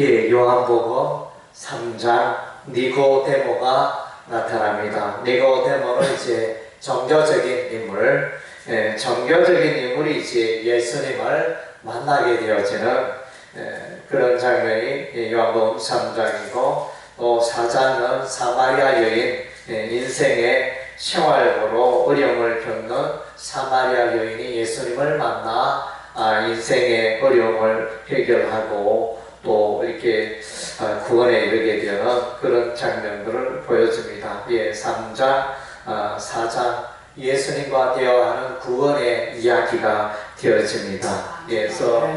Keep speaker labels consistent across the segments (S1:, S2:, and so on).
S1: 예, 요한복음 3장 니고데모가 나타납니다. 니고데모는 이제 정교적인 인물, 예, 정교적인 인물이 이제 예수님을 만나게 되어지는 예, 그런 장면이 예, 요한복음 3장이고 또 4장은 사마리아 여인 예, 인생의 생활고로 어려움을 겪는 사마리아 여인이 예수님을 만나 아, 인생의 어려움을 해결하고 또 이렇게 아, 구원에 이르게 되는 그런 장면들을 보여줍니다. 예, 3장, 아, 4장 예수님과 대화하는 구원의 이야기가 되어집니다. 예, 그래서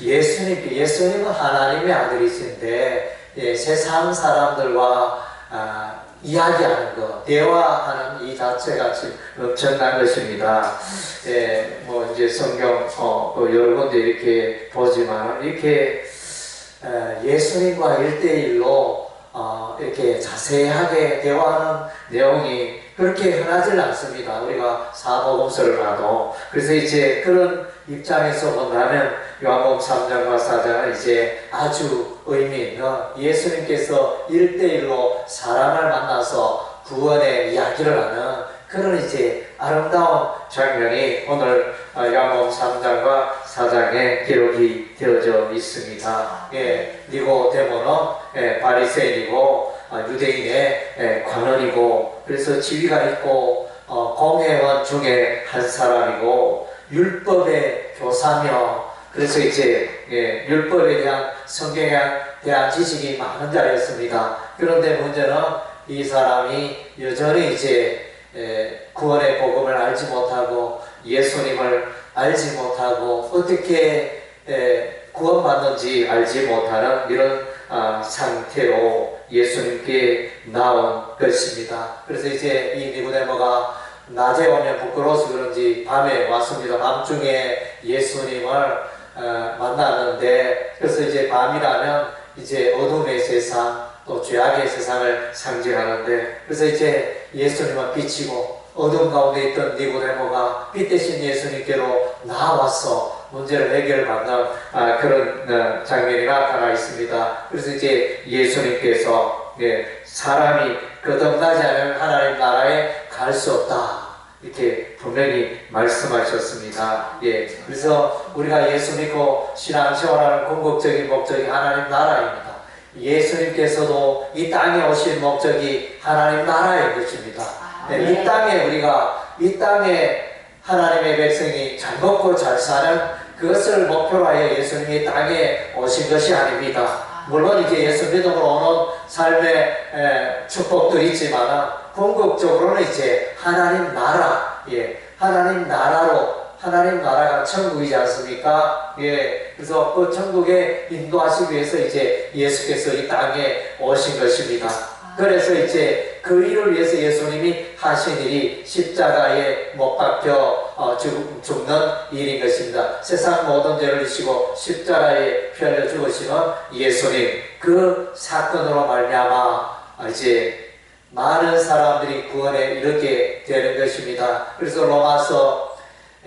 S1: 예수님, 예수님은 하나님의 아들이신데 예, 세상 사람들과 아, 이야기하는 것, 대화하는 이 자체가 엄청난 것입니다. 예, 뭐 이제 성경 어, 또 여러 군데 이렇게 보지만 이렇게 에, 예수님과 일대일로 어, 이렇게 자세하게 대화하는 내용이 그렇게 흔하지 않습니다. 우리가 사복음서를 봐도. 그래서 이제 그런 입장에서 본다면 요한복음 3장과 4장은 이제 아주 의미 있는 예수님께서 일대일로 사람을 만나서 구원의 이야기를 하는 그런 이제 아름다운 장면이 오늘 어, 요한복음 3장과 4장에 기록이 되어져 있습니다. 예, 니고데모는 예, 바리새인이고 어, 유대인의 예, 관원이고 그래서 지위가 있고 어, 공회원 중에 한 사람이고 율법의 교사며 그래서 이제 예, 율법에 대한 성경에 대한 지식이 많은 자였습니다. 그런데 문제는 이 사람이 여전히 이제 에, 구원의 복음을 알지 못하고 예수님을 알지 못하고 어떻게 에, 구원받는지 알지 못하는 이런 아, 상태로 예수님께 나온 것입니다. 그래서 이제 이 니고데모가 낮에 오면 부끄러워서 그런지 밤에 왔습니다. 밤중에 예수님을 어, 만났는데 그래서 이제 밤이라면 이제 어둠의 세상 또 죄악의 세상을 상징하는데 그래서 이제 예수님은 비치고 어둠 가운데 있던 니고데모가 빛 대신 예수님께로 나와서 문제를 해결받는 아, 그런 어, 장면이 나타나 있습니다. 그래서 이제 예수님께서 예, 사람이 거듭나지 않으면 하나님 나라에 갈 수 없다. 이렇게 분명히 말씀하셨습니다. 예, 그래서 우리가 예수 믿고 신앙 생활하는 궁극적인 목적이 하나님 나라입니다. 예수님께서도 이 땅에 오신 목적이 하나님 나라의 것입니다. 네, 이 땅에 우리가 이 땅에 하나님의 백성이 잘 먹고 잘 사는 그것을 목표로 하여 예수님이 땅에 오신 것이 아닙니다. 물론 이제 예수 믿음으로 오는 삶의 에, 축복도 있지만 궁극적으로는 이제 하나님 나라, 예, 하나님 나라로 하나님 나라가 천국이지 않습니까? 예, 그래서 그 천국에 인도하시기 위해서 이제 예수께서 이 땅에 오신 것입니다. 그래서 이제 그 일을 위해서 예수님이 하신 일이 십자가에 못 박혀 어, 죽, 죽는 일인 것입니다. 세상 모든 죄를 지시고 십자가에 피 흘려 죽으시는 예수님 그 사건으로 말미암아 이제 많은 사람들이 구원에 이르게 되는 것입니다. 그래서 로마서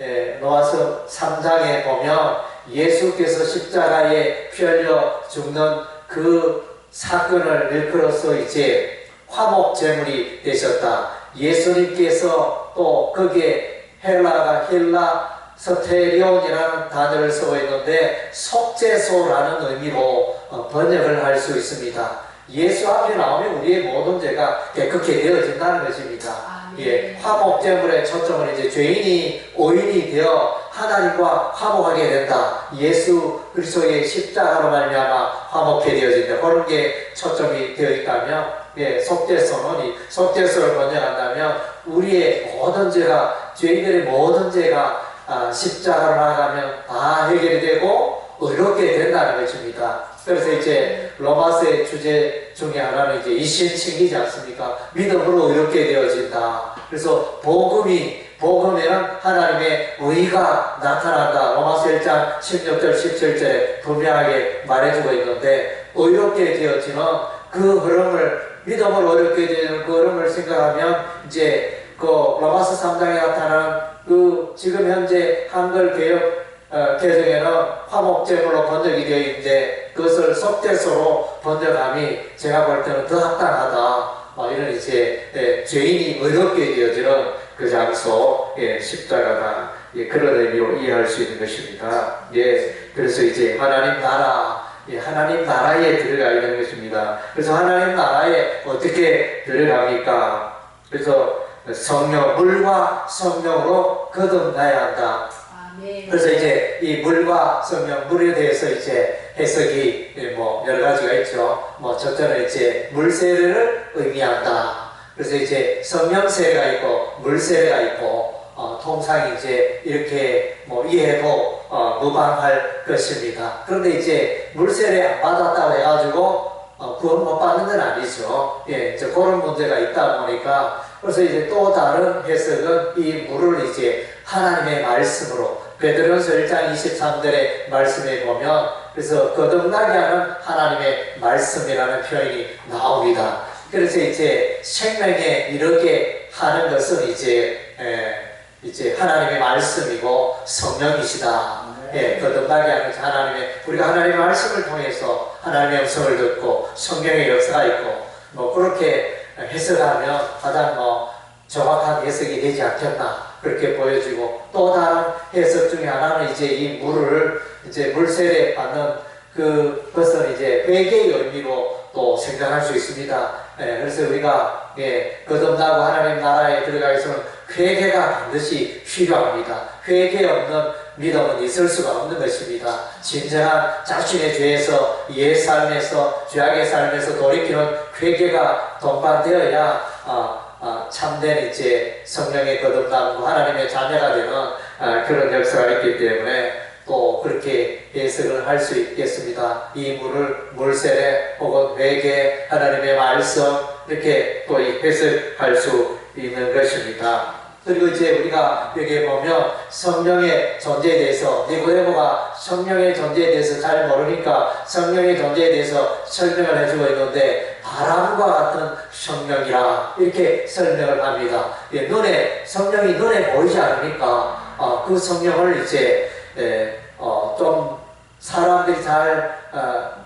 S1: 에, 로마서 3장에 보면 예수께서 십자가에 피 흘려 죽는 그 사건을 일컬어서 이제 화목 제물이 되셨다. 예수님께서 또 거기에 헬라가 헬라 서테리온이라는 단어를 쓰고 있는데 속죄소라는 의미로 어, 번역을 할 수 있습니다. 예수 앞에 나오면 우리의 모든 죄가 깨끗게 되어진다는 것입니다. 예, 화목 제물의 초점은 이제 죄인이 오인이 되어 하나님과 화목하게 된다. 예수 그리스도의 십자가로 말미암아 화목해 되어진다. 그런 게 초점이 되어 있다면, 예, 속죄소는 이 속죄소를 번역한다면 우리의 모든 죄가 죄인들의 모든 죄가 아, 십자가로 나가면 다 해결이 되고 의롭게 된다는 것입니다. 그래서 이제 로마서의 주제 중에 하나는 이제 이신칭이지 않습니까? 믿음으로 의롭게 되어진다. 그래서 복음이 복음에는 하나님의 의가 나타난다. 로마서 1장 16절 17절에 분명하게 말해주고 있는데 의롭게 되어지는 그 흐름을 믿음으로 의롭게 되는 그 흐름을 생각하면 이제 그 로마서 3장에 나타나는 그 지금 현재 한글 개혁 어, 개정에는 화목제물로 번역이 되어 있는데 그것을 속죄소로 번역함이 제가 볼 때는 더 합당하다. 막 이런 이제 예, 죄인이 의롭게 되어지는 그 장소 예, 십자가다. 예, 그런 의미로 이해할 수 있는 것입니다. 예, 그래서 이제 하나님 나라 예, 하나님 나라에 들어가 있는 것입니다. 그래서 하나님 나라에 어떻게 들어갑니까? 그래서 성령, 물과 성령으로 거듭나야 한다.
S2: 아멘.
S1: 그래서 이제 이 물과 성령, 물에 대해서 이제 해석이 예, 뭐 여러 가지가 있죠. 뭐 첫째는 이제 물세례를 의미한다. 그래서 이제 성령 세례가 있고 물 세례가 있고 어, 통상 이제 이렇게 뭐 이해도 어, 무방할 것입니다. 그런데 이제 물 세례 안 받았다고 해가지고 어, 구원 못 받는 건 아니죠. 예, 이제 그런 문제가 있다 보니까 그래서 이제 또 다른 해석은 이 물을 이제 하나님의 말씀으로 베드로서 1장 23절의 말씀에 보면 그래서 거듭나게 하는 하나님의 말씀이라는 표현이 나옵니다. 그래서 이제 생명에 이르게 하는 것은 이제 에, 이제 하나님의 말씀이고 성령이시다. 예, 거듭나게 하는 하나님의 우리가 하나님의 말씀을 통해서 하나님의 음성을 듣고 성경의 역사가 있고 뭐 그렇게 해석하면 가장 뭐 정확한 해석이 되지 않겠나 그렇게 보여지고 또 다른 해석 중에 하나는 이제 이 물을 이제 물세례 받는 그 것은 이제 회개의 의미로 또 생각할 수 있습니다. 예, 그래서 우리가 예, 거듭나고 하나님 나라에 들어가기 위해서는 회개가 반드시 필요합니다. 회개 없는 믿음은 있을 수가 없는 것입니다. 진정한 자신의 죄에서 옛 삶에서 죄악의 삶에서 돌이키는 회개가 동반되어야 아, 아, 참된 이제 성령의 거듭남과 하나님의 자녀가 되는 아, 그런 역사가 있기 때문에 또 그렇게 해석을 할 수 있겠습니다. 이 물을 물세례 혹은 회개 하나님의 말씀 이렇게 또이 해석할 수 있는 것입니다. 그리고 이제 우리가 여기 보면 성령의 존재에 대해서 니고데모가 성령의 존재에 대해서 잘 모르니까 성령의 존재에 대해서 설명을 해주고 있는데 바람과 같은 성령이라 이렇게 설명을 합니다. 예, 눈에 성령이 눈에 보이지 않으니까 어, 그 성령을 이제 예, 어, 좀 사람들이 잘 어,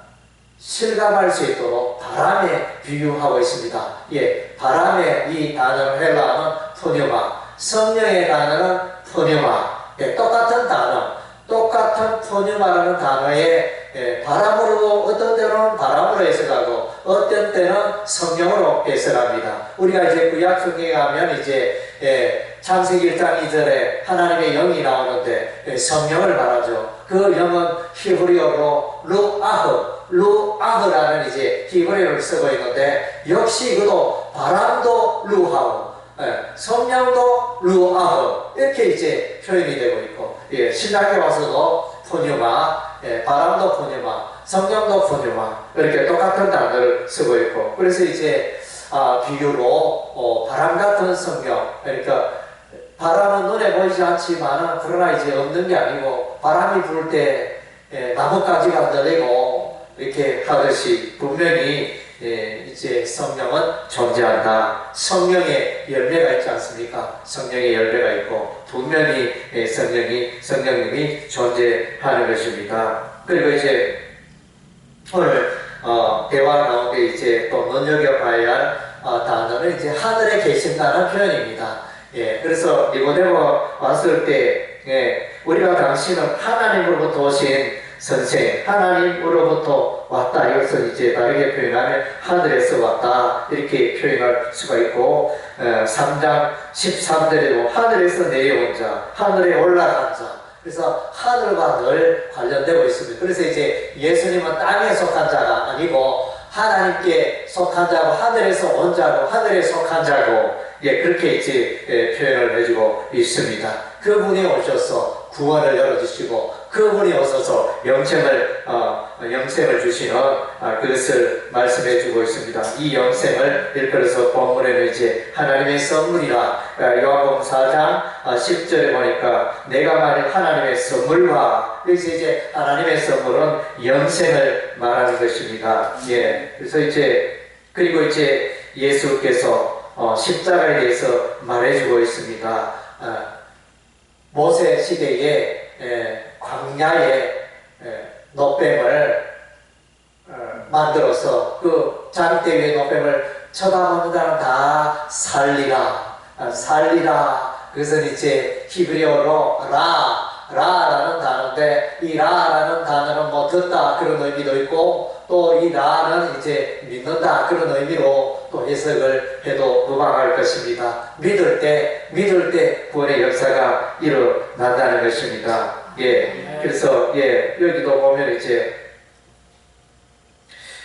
S1: 실감할 수 있도록 바람에 비유하고 있습니다. 예, 바람의 이 단어는 헬라어는 토니마, 성령의 단어는 토니마. 예, 똑같은 단어, 똑같은 토니마라는 단어에 예, 바람으로 어떤 때는 바람으로 해석하고 어떤 때는 성령으로 해석합니다. 우리가 이제 구약 성경에 가면 이제 예, 창세기 1장 2절에 하나님의 영이 나오는데 예, 성령을 말하죠. 그 영은 히브리어로 루아흐, 루아흐라는 이제 히브리어를 쓰고 있는데 역시 그도 바람도 루하우, 예, 성령도 루아흐 이렇게 이제 표현이 되고 있고 예, 신학에 와서도 포뉴마, 예, 바람도 포뉴마, 성령도 포뉴마 이렇게 똑같은 단어를 쓰고 있고 그래서 이제 아, 비유로 어, 바람 같은 성경 그러니까 바람은 눈에 보이지 않지만 그러나 이제 없는 게 아니고 바람이 불때 예, 나뭇가지가 흔들리고 이렇게 하듯이 분명히 예, 이제 성령은 존재한다. 성령의 열매가 있지 않습니까? 성령의 열매가 있고 분명히 예, 성령이 성령님이 존재하는 것입니다. 그리고 이제 오늘 어, 대화 가운데 이제 또 눈여겨봐야 할 어, 단어는 이제 하늘에 계신다는 표현입니다. 예, 그래서 니고데모 왔을 때 예, 우리가 당신은 하나님으로부터 오신 선생, 하나님으로부터 왔다. 이것을 이제 다르게 표현하면 하늘에서 왔다. 이렇게 표현할 수가 있고, 어, 3장 13절에도 하늘에서 내려온 자, 하늘에 올라간 자. 그래서 하늘과 늘 관련되고 있습니다. 그래서 이제 예수님은 땅에 속한 자가 아니고 하나님께 속한 자고 하늘에서 온 자고 하늘에 속한 자고 예 그렇게 이제 예, 표현을 해주고 있습니다. 그분이 오셔서 구원을 열어주시고 그분이 오셔서 영생을 어, 영생을 주시는 아, 그것을 말씀해주고 있습니다. 이 영생을 일컬어서 본문에는 이제 하나님의 선물이라 아, 요한복음 4장 10절에 보니까 내가 말한 하나님의 선물과 여기서 이제 하나님의 선물은 영생을 말하는 것입니다. 예, 그래서 이제 그리고 이제 예수께서 어, 십자가에 대해서 말해주고 있습니다. 아, 모세 시대에 에, 광야에 에, 노뱀을 어, 만들어서 그 장대 위에 노뱀을 쳐다보는 사람 다 살리라. 아, 살리라. 그것은 이제 히브리어로 라 라라는 단어인데 이 라라는 단어는 뭐 듣다 그런 의미도 있고 또이 라는 이제 믿는다 그런 의미로 또 해석을 해도 무방할 것입니다. 믿을 때 믿을 때 구원의 역사가 일어난다는 것입니다. 예, 그래서 예 여기도 보면 이제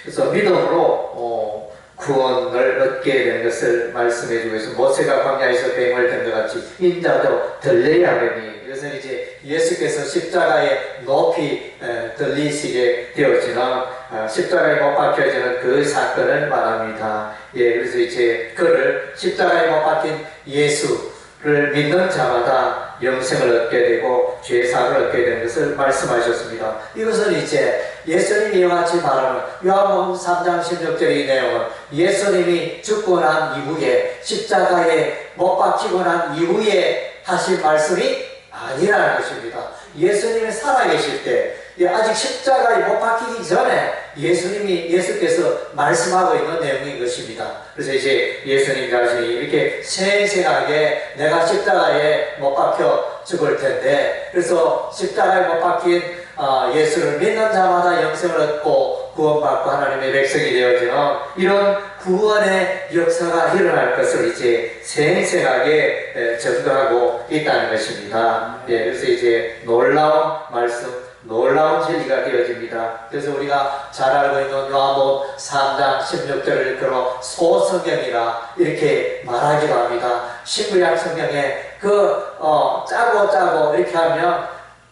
S1: 그래서 믿음으로 어, 구원을 얻게 되는 것을 말씀해 주고 있습니다. 모세가 광야에서 뱀을 든 것 같이 인자도 들려야 하니 이것은 이제 예수께서 십자가에 높이 에, 들리시게 되어지는 어, 십자가에 못 박혀지는 그 사건을 말합니다. 예, 그래서 이제 그를 십자가에 못 박힌 예수를 믿는 자마다 영생을 얻게 되고 죄사를 얻게 되는 것을 말씀하셨습니다. 이것은 이제 예수님이 이와 같이 말하는 요한복음 3장 16절의 이 내용은 예수님이 죽고 난 이후에 십자가에 못 박히고 난 이후에 하신 말씀이 아니라는 것입니다. 예수님이 살아계실 때 예, 아직 십자가에 못 박히기 전에 예수님이 예수께서 말씀하고 있는 내용인 것입니다. 그래서 이제 예수님 자신이 이렇게 생생하게 내가 십자가에 못 박혀 죽을 텐데 그래서 십자가에 못 박힌 어, 예수를 믿는 자마다 영생을 얻고 구원받고 하나님의 백성이 되어지는 이런 구원의 역사가 일어날 것을 이제 생생하게 에, 전도하고 있다는 것입니다. 예, 그래서 이제 놀라운 말씀 놀라운 진리가 되어집니다. 그래서 우리가 잘 알고 있는 요한복음 3장 16절을 그로 소성경이라 이렇게 말하기도 합니다. 신구약 성경에 그 어, 짜고 짜고 이렇게 하면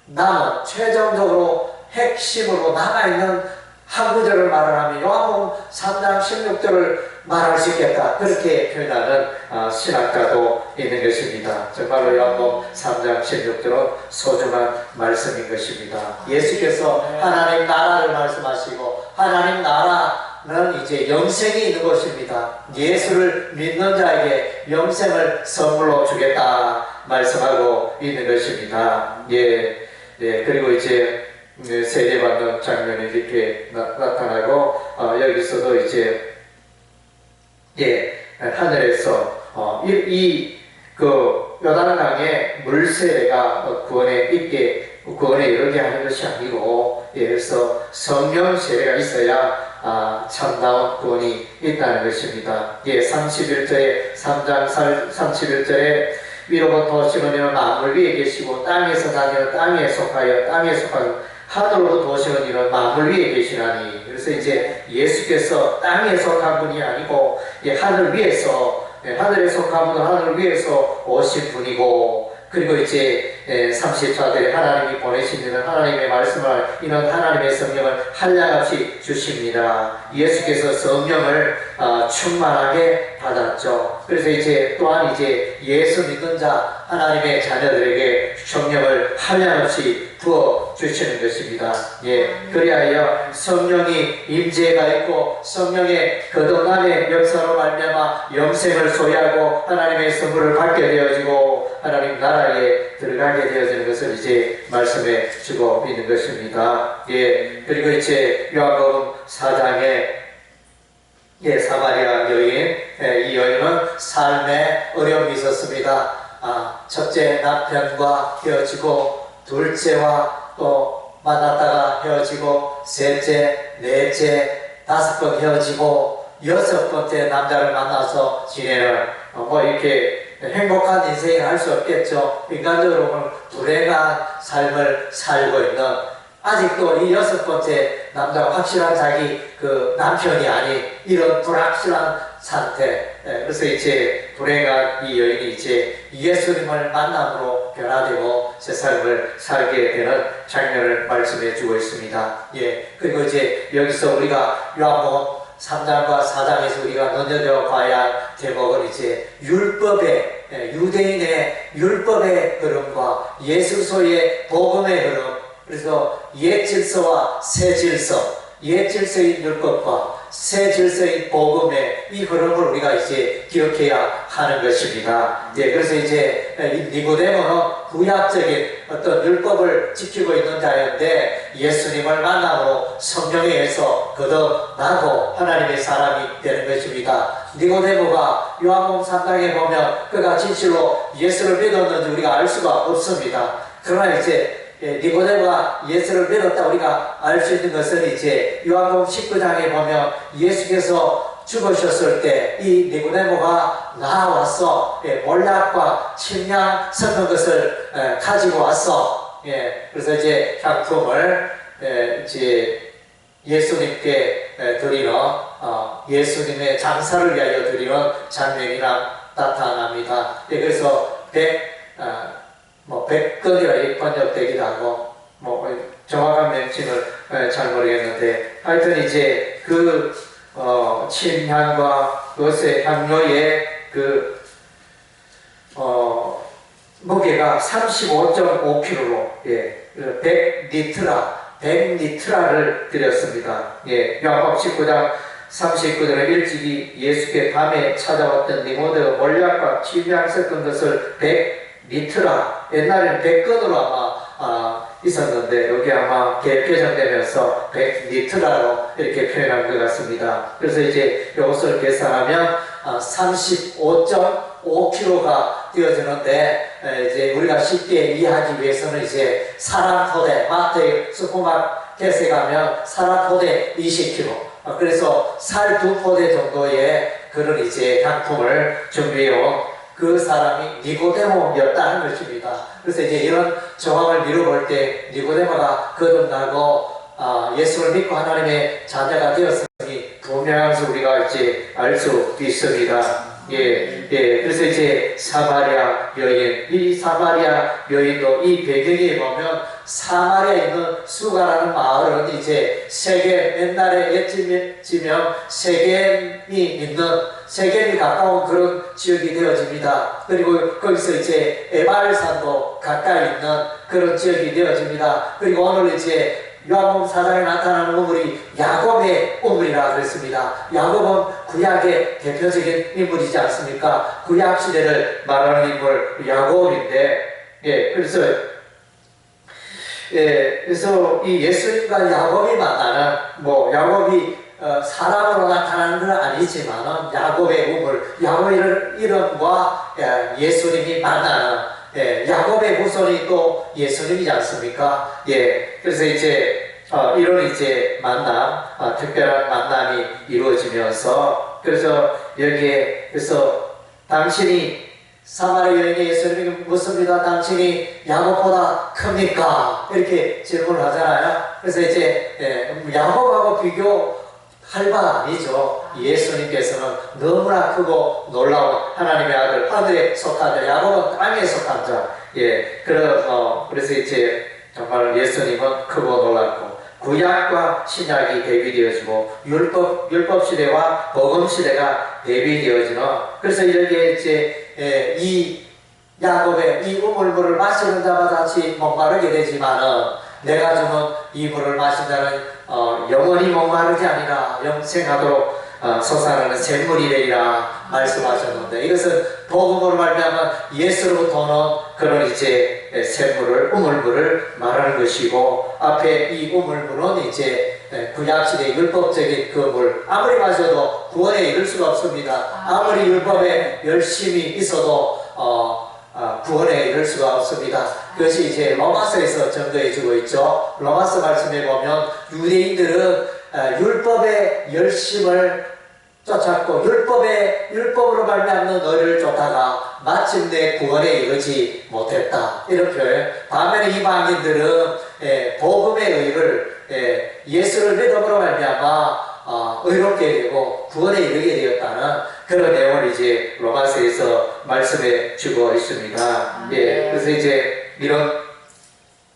S1: 남은 최종적으로 핵심으로 남아있는 한 구절을 말을 하면 요한복음 3장 16절을 말할 수 있겠다. 그렇게 표현하는 어, 신학가도 있는 것입니다. 정말로 요한복음 3장 16절은 소중한 말씀인 것입니다. 예수께서 하나님 나라를 말씀하시고 하나님 나라는 이제 영생이 있는 것입니다. 예수를 믿는 자에게 영생을 선물로 주겠다 말씀하고 있는 것입니다. 예, 예 그리고 이제 네, 세례받는 장면이 이렇게 나, 타나고 어, 여기서도 이제 예 하늘에서 어, 이그 요단강의 물세례가 어, 구원에 있게 구원에 이르게 하는 것이 아니고 예, 그래서 성령 세례가 있어야 아, 참다운 구원이 있다는 것입니다. 예, 31절에 3장 31절에 위로부터 오시는 이는 만물 위에 계시고 땅에서 다니는 땅에 속하여 땅에 속하여 하늘로 도시는 이는 만물 위에 계시나니 그래서 이제 예수께서 땅에 속한 분이 아니고 예, 하늘 위에서 예, 하늘에 속한 분은 하늘 위에서 오신 분이고 그리고 이제 30차들에 하나님이 보내시는 하나님의 말씀을 이는 하나님의 성령을 한량없이 주십니다. 예수께서 성령을 어, 충만하게 받았죠. 그래서 이제 또한 이제 예수 믿는 자 하나님의 자녀들에게 성령을 한량없이 부어 주시는 것입니다. 예, 그리하여 성령이 임재가 있고 성령의 거듭남의 역사로 말미암아 영생을 소유하고 하나님의 선물을 받게 되어지고 하나님 나라에 들어가게 되어지는 것을 이제 말씀해 주고 있는 것입니다. 예, 그리고 이제 요한복음 4장에 예, 사마리아 여인, 예, 이 여인은 삶에 어려움이 있었습니다. 아, 첫째 남편과 헤어지고 둘째와 또 만났다가 헤어지고 셋째, 넷째, 다섯 번 헤어지고 여섯 번째 남자를 만나서 지내는 어, 뭐 이렇게 행복한 인생을 할 수 없겠죠. 인간적으로는 불행한 삶을 살고 있는 아직도 이 여섯 번째 남자가 확실한 자기 그 남편이 아닌 이런 불확실한 상태. 예, 그래서 이제 불행한 이 여인이 이제 예수님을 만남으로 변화되고 새 삶을 살게 되는 장면을 말씀해 주고 있습니다. 예. 그리고 이제 여기서 우리가 요한복음 3장과 4장에서 우리가 눈여겨 봐야 할 제목은 이제 율법의 예, 유대인의 율법의 흐름과 예수소의 복음의 흐름 그래서 옛 질서와 새 질서 옛 질서의 율법과 새 질서인 복음의 이 흐름을 우리가 이제 기억해야 하는 것입니다. 예, 그래서 이제 이 니고데모는 구약적인 어떤 율법을 지키고 있는 자였는데 예수님을 만남으로 성령에 의해서 거듭나고 하나님의 사람이 되는 것입니다. 니고데모가 요한복음 3장에 보면 그가 진실로 예수를 믿었는지 우리가 알 수가 없습니다. 그러나 이제 예, 니고데모가 예수를 믿었다 우리가 알 수 있는 것은 이제 요한복음 19장에 보면 예수께서 죽으셨을 때 이 니고데모가 나와서 예, 몰약과 침향 섞은 것을 예, 가지고 왔어. 예, 그래서 이제 향품을 예, 이제 예수님께 에, 드리는 어, 예수님의 장사를 위하여 드리는 장면이 나, 나타납니다. 예, 그래서 백, 어, 뭐 백건이라 이 번역되기도 하고 뭐 정확한 명칭을 에, 잘 모르겠는데 하여튼 이제 그 어, 침향과 그것의 향료의 그 어, 무게가 35.5kg로 예, 100리트라 100리트라를 드렸습니다. 예, 요한복음 19장 39절에 일찍이 예수께 밤에 찾아왔던 니모데 몰약과 치유향 섞은 것을 100 리트라 옛날에는 100건으로 아마 아, 있었는데 여기 아마 개- 개정되면서 100리트라로 이렇게 표현한 것 같습니다. 그래서 이제 이것을 계산하면 아, 35.5kg가 되어지는데 에, 이제 우리가 쉽게 이해하기 위해서는 이제 사람 토대 마트 슈퍼마켓에 가면 사람 토대 20kg 어, 그래서 살 두 포대 정도의 그런 이제 향품을 준비해온 그 사람이 니고데모였다는 것입니다. 그래서 이제 이런 정황을 미뤄볼 때 니고데모가 거듭나고 아, 예수를 믿고 하나님의 자녀가 되었으니 분명한 수 우리가 이제 알 수 있습니다. 예, 예. 그래서 이제 사마리아 여인, 이 사마리아 여인도 이 배경에 보면 사마리아에 있는 수가라는 마을은 이제 세계 옛날에 옛지면 세겜이 있는 세겜이 가까운 그런 지역이 되어집니다. 그리고 거기서 이제 에발산도 가까이 있는 그런 지역이 되어집니다. 그리고 오늘 이제 요한복음 4장에 나타나는 우물이 야곱의 우물이라 그랬습니다. 야곱은 구약의 대표적인 인물이지 않습니까? 구약 시대를 말하는 인물 야곱인데, 예, 그래서 예, 그래서 이 예수님과 야곱이 만나는 뭐 야곱이 어, 사람으로 나타나는 건 아니지만은 야곱의 우물, 야곱의 이름- 이름과 예, 예수님이 만나는 예, 야곱의 후손이 또 예수님이지 않습니까? 예, 그래서 이제 어, 이런 이제 만남, 어, 특별한 만남이 이루어지면서 그래서 여기에 그래서 당신이 사마리아 여인의 예수님이 묻습니다. 당신이 야곱보다 큽니까? 이렇게 질문을 하잖아요. 그래서 이제 예, 야곱하고 비교 할 바 아니죠. 예수님께서는 너무나 크고 놀라운 하나님의 아들, 하늘에 속한 자, 야곱은 땅에 속한 자. 예, 그러, 어, 그래서 이제 정말 예수님은 크고 놀랐고 구약과 신약이 대비되어지고 율법 율법 시대와 복음 시대가 대비되어지는 그래서 여기에 이제 예, 이 야곱의 이 우물물을 마시는 자마다 같이 목마르게 되지만은 내가 주는 이 물을 마신 자는 어, 영원히 목마르지 아니라 영생하도록 어, 솟아나는 샘물이래라 말씀하셨는데 이것은 복음으로 말미암아 예수로부터 오는 그런 이제 예, 샘물을 우물물을 말하는 것이고 앞에 이 우물물은 이제 예, 구약시대 율법적인 그 물 아무리 마셔도 구원에 이를 수가 없습니다. 아무리 율법에 열심히 있어도 어, 아, 구원에 이를 수가 없습니다. 그것이 이제 로마서에서 전거해 주고 있죠. 로마서 말씀에 보면 유대인들은 아, 율법의 열심을 쫓았고 율법의 율법으로 말미암는 너희를 쫓다가 마침내 구원에 이르지 못했다 이런 표현. 반면에 이방인들은 예, 복음의 의를 예, 예수를 믿음으로 말미암아 어, 의롭게 되고 구원에 이르게 되었다는 그런 내용을 이제 로마서에서 말씀해 주고 있습니다. 예, 그래서 이제 이런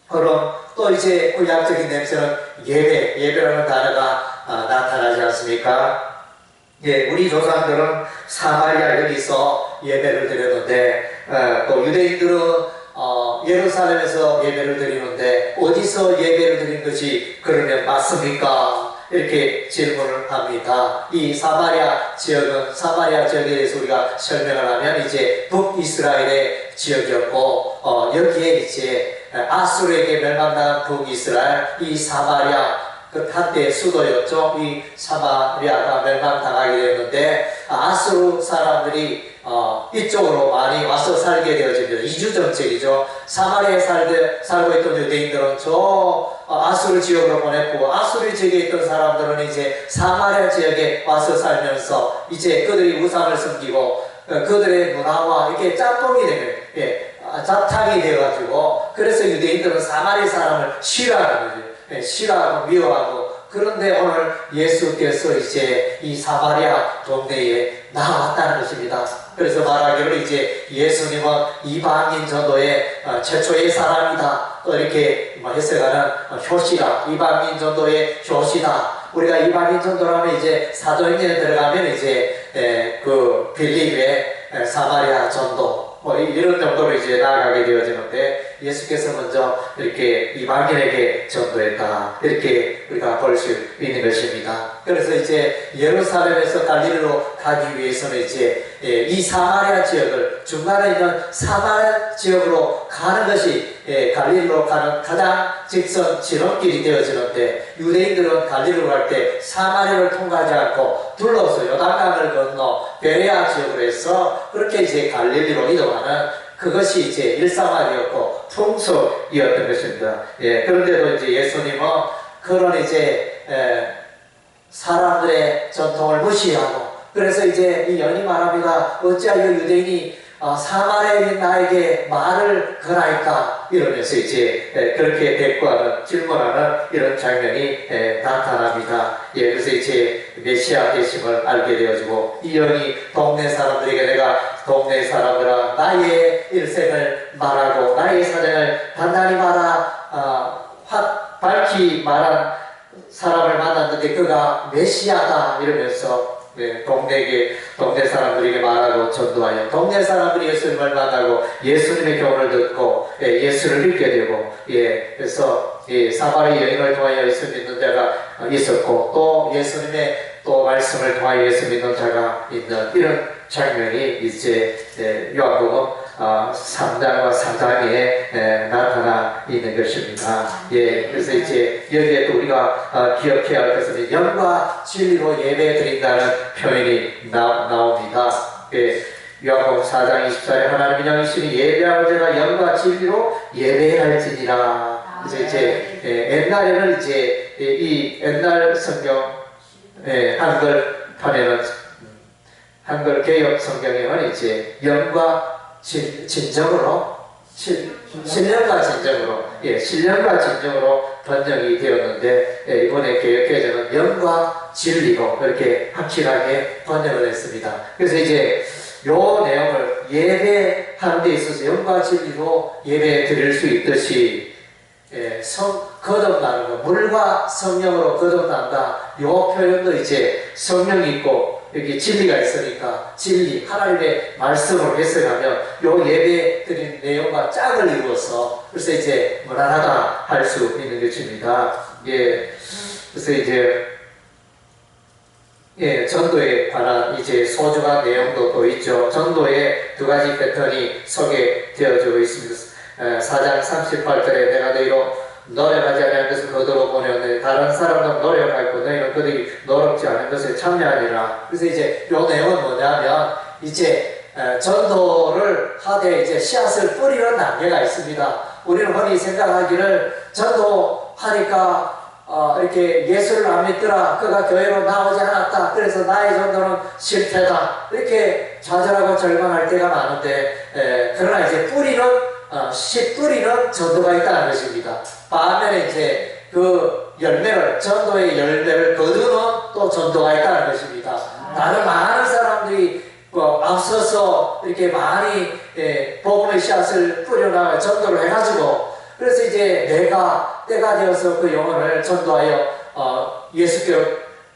S1: 그럼 또 이제 구약적인 냄새는 예배, 예배라는 단어가 아, 나타나지 않습니까? 예, 우리 조상들은 사마리아 여기서 예배를 드렸는데 어, 또 유대인들은 어, 예루살렘에서 예배를 드리는데 어디서 예배를 드린 것이 그러면 맞습니까? 이렇게 질문을 합니다. 이 사마리아 지역은 사마리아 지역에 대해서 우리가 설명을 하면 이제 북이스라엘의 지역이었고 어, 여기에 이제 아수르에게 멸망당한 북이스라엘 이 사마리아 그 한때 수도였죠. 이 사마리아가 멸망당하게 되었는데 아수르 사람들이 어, 이쪽으로 많이 와서 살게 되어집니다. 이주 정책이죠. 사마리아에 살되, 살고 있던 유대인들은 저 어, 아수르 지역으로 보냈고 아수르 지역에 있던 사람들은 이제 사마리아 지역에 와서 살면서 이제 그들이 우상을 섬기고 어, 그들의 문화와 이렇게 짬뽕이 되는 예, 아, 잡탕이 되어가지고 그래서 유대인들은 사마리 사람을 싫어하는 거죠. 예, 싫어하고 미워하고 그런데 오늘 예수께서 이제 이 사마리아 동네에 나왔다는 것입니다. 그래서 말하기를 이제 예수님은 이방인 전도의 어, 최초의 사람이다. 또 이렇게 뭐 해석하는 어, 효시다. 이방인 전도의 효시다. 우리가 이방인 전도라면 이제 사도행전에 들어가면 이제 에, 그 빌립의 에, 사마리아 전도 뭐 이- 이런 정도로 이제 나아가게 되어지는데 예수께서 먼저 이렇게 이방인에게 전도했다 이렇게 우리가 볼 수 있는 것입니다. 그래서 이제 예루살렘에서 갈릴리로 가기 위해서는 이제 예, 이 사마리아 지역을 중간에 있는 사마리아 지역으로 가는 것이 예, 갈릴리로 가는 가장 직선 지름길이 되어지는데 유대인들은 갈릴리로 갈 때 사마리아를 통과하지 않고 둘러서 요단강을 건너 베레아 지역으로 해서 그렇게 이제 갈릴리로 이동하는 그것이 이제 일상화되었고 풍속이었던 것입니다. 예, 그런데도 이제 예수님은 그런 이제 에, 사람들의 전통을 무시하고 그래서 이제 이 연이 말합니다. 어찌하여 유대인이 어, 사마리아인 나에게 말을 거라이까 이러면서 이제 에, 그렇게 대꾸하는 질문하는 이런 장면이 에, 나타납니다. 예, 그래서 이제 메시아 되심을 알게 되어지고 이 연이 동네 사람들에게 내가 동네 사람들아 나의 일생을 말하고 나의 사정을 단단히 말하 어, 확 밝히 말한 사람을 만났는데 그가 메시아다 이러면서 네, 동네에게 동네 사람들에게 말하고 전도하여 동네 사람들이 예수님을 만나고 예수님의 교훈을 듣고 예, 예수를 믿게 되고 예, 그래서 예, 사마리 여인을 통하여 예수 믿는 자가 있었고 또 예수님의 또 말씀을 통하여 예수 믿는 자가 있는 이런 장면이 이제 예, 요한복음 어, 3장과 4장에 에, 나타나 있는 것입니다. 예, 그래서 이제 여기에 또 우리가 어, 기억해야 할 것은 영과 진리로 예배 드린다는 표현이 나, 나옵니다. 예, 요한복음 4장 24절에 하나님의 영이시니 예배할 자가 영과 진리로 예배할지니라. 그래서 이제 예, 옛날에는 이제 이, 이 옛날 성경 예, 한글 판에는 한글 개혁 성경에는 이제 영과 진, 진정으로 실, 신령과 진정으로 예, 신령과 진정으로 번역이 되었는데 예, 이번에 개혁개정은 영과 진리로 그렇게 확실하게 번역을 했습니다. 그래서 이제 요 내용을 예배하는 데 있어서 영과 진리로 예배 드릴 수 있듯이 예, 성, 거듭나는 거, 물과 성령으로 거듭난다. 요 표현도 이제 성령이 있고, 여기 진리가 있으니까, 진리, 하나님의 말씀을 해석하면, 요 예배 드린 내용과 짝을 이루어서, 그래서 이제 무난하다 할 수 있는 것입니다. 예, 그래서 이제, 예, 전도에 관한 이제 소중한 내용도 또 있죠. 전도에 두 가지 패턴이 소개되어지고 있습니다. 4장 38절에 내가 너희로 노력하지 않은 것을 거두어 보내었는데 다른 사람은 노력하고 너희는 그들이 노력지 않은 것에 참여하니라. 그래서 이제 요 내용은 뭐냐면 이제 에, 전도를 하되 이제 씨앗을 뿌리는 단계가 있습니다. 우리는 흔히 생각하기를 전도하니까 어, 이렇게 예수를 안 믿더라. 그가 교회로 나오지 않았다. 그래서 나의 전도는 실패다. 이렇게 좌절하고 절망할 때가 많은데, 에, 그러나 이제 뿌리는, 어, 씨 뿌리는 전도가 있다는 것입니다. 반면에 이제 그 열매를, 전도의 열매를 거두는 또 전도가 있다는 것입니다. 다른 많은 사람들이 그 앞서서 이렇게 많이 예, 복음의 씨앗을 뿌려나가 전도를 해가지고 그래서 이제 내가 때가 되어서 그 영혼을 전도하여 어, 예수께로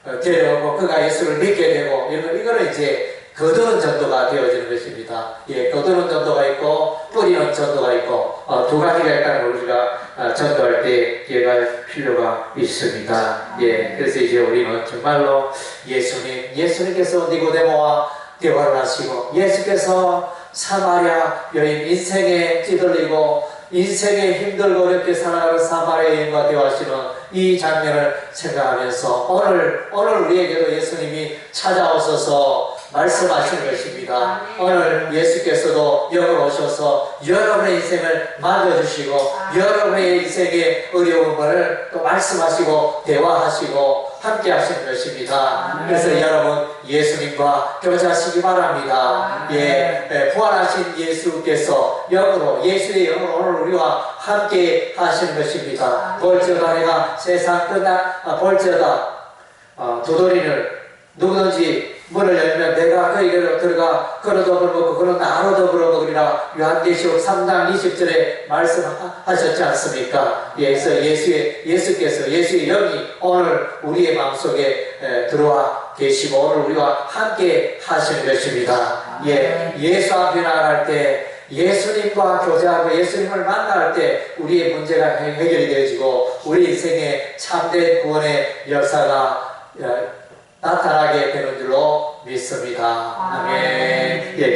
S1: 어, 데려오고 그가 예수를 믿게 되고 이거는 이제 거두는 전도가 되어지는 것입니다. 예, 거두는 전도가 있고 뿌리는 전도가 있고 어, 두 가지가 있다는 걸 우리가 아, 전도할 때 기억할 필요가 있습니다. 예, 그래서 이제 우리는 정말로 예수님, 예수님께서 니고데모와 대화를 하시고 예수께서 사마리아 여인 인생에 찌들리고 인생에 힘들고 어렵게 살아가는 사마리아 여인과 대화하시는 이 장면을 생각하면서 오늘 오늘 우리에게도 예수님이 찾아오셔서 말씀하시는 것입니다. 오늘 예수께서도 영으로 오셔서 여러분의 인생을 만져주시고 여러분의 인생의 어려움을 또 말씀하시고 대화하시고 함께 하시는 것입니다. 그래서 여러분 예수님과 교제하시기 바랍니다. 예, 예, 부활하신 예수께서 영으로 예수의 영으로 오늘 우리와 함께 하시는 것입니다. 볼지어다 내가 세상 끝나 아, 볼지어다 어, 두드리는 누구든지 문을 열면 내가 그에게로 들어가 그로 더불어 먹고 그로 나로 더불어 먹으리라 요한계시록 3장 20절에 말씀하셨지 않습니까? 예, 그래서 예수의 예수께서 예수의 영이 오늘 우리의 마음속에 에, 들어와 계시고 오늘 우리와 함께 하시는 것입니다. 예, 예수 앞에 나갈 때 예수님과 교제하고 예수님을 만날 때 우리의 문제가 해- 해결이 되어지고 우리 인생의 참된 구원의 역사가 어, 나타나게 되는 줄로 믿습니다. 아멘. 예,